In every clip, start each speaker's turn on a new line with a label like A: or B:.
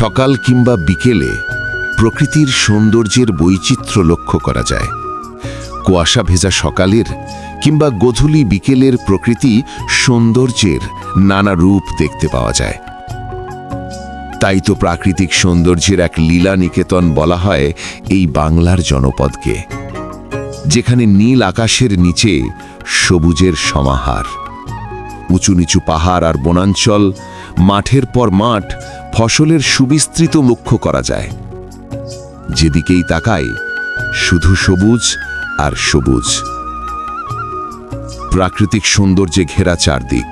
A: সকাল কিংবা বিকেলে প্রকৃতির সৌন্দর্যের বৈচিত্র্য লক্ষ্য করা যায়। কুয়াশা ভেজা সকালের কিংবা গধূলি বিকেলের প্রকৃতি সৌন্দর্যের নানা রূপ দেখতে পাওয়া যায়। তাই তো প্রাকৃতিক সৌন্দর্যের এক লীলা নিকেতন বলা হয় এই বাংলার জনপদকে, যেখানে নীল আকাশের নিচে সবুজের সমাহার। উঁচু নিচু পাহাড় আর বনাঞ্চল, মাঠের পর মাঠ ফসলের সুবিস্তৃত লক্ষ্য করা যায়। যেদিকেই তাকায় শুধু সবুজ আর সবুজ। প্রাকৃতিক সৌন্দর্যে ঘেরা চারদিক।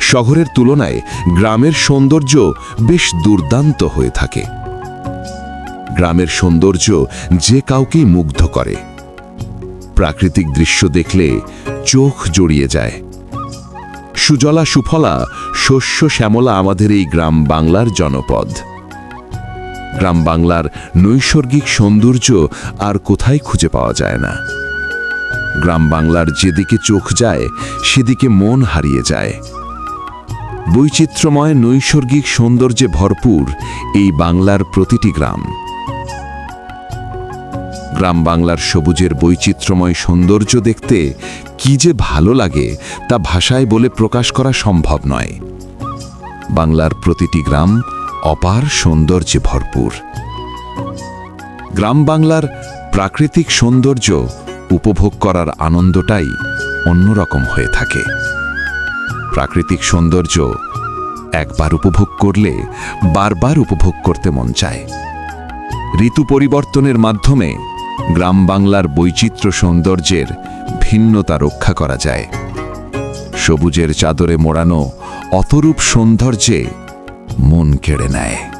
A: শহরের তুলনায় গ্রামের সৌন্দর্য বেশ দুর্দান্ত হয়ে থাকে। গ্রামের সৌন্দর্য যে কাউকেই মুগ্ধ করে। প্রাকৃতিক দৃশ্য দেখলে চোখ জড়িয়ে যায়। সুজলা সুফলা, শস্য শ্যামলা আমাদের এই গ্রাম বাংলার জনপদ। গ্রাম বাংলার নৈসর্গিক সৌন্দর্য আর কোথায় খুঁজে পাওয়া যায় না। গ্রাম বাংলার যেদিকে চোখ যায়, সেদিকে মন হারিয়ে যায়। বৈচিত্র্যময় নৈসর্গিক সৌন্দর্যে ভরপুর এই বাংলার প্রতিটি গ্রাম। গ্রাম বাংলার সবুজের বৈচিত্র্যময় সৌন্দর্য দেখতে কি যে ভালো লাগে তা ভাষায় বলে প্রকাশ করা সম্ভব নয়। বাংলার প্রতিটি গ্রাম অপার সৌন্দর্যে ভরপুর। গ্রাম বাংলার প্রাকৃতিক সৌন্দর্য উপভোগ করার আনন্দটাই অন্যরকম হয়ে থাকে। প্রাকৃতিক সৌন্দর্য একবার উপভোগ করলে বারবার উপভোগ করতে মন চায়। ঋতু পরিবর্তনের মাধ্যমে গ্রাম বাংলার বৈচিত্র্য সৌন্দর্যের ভিন্নতা রক্ষা করা যায়। সবুজের চাদরে মোড়ানো অতরূপ সৌন্দর্যে মন কেড়ে নেয়।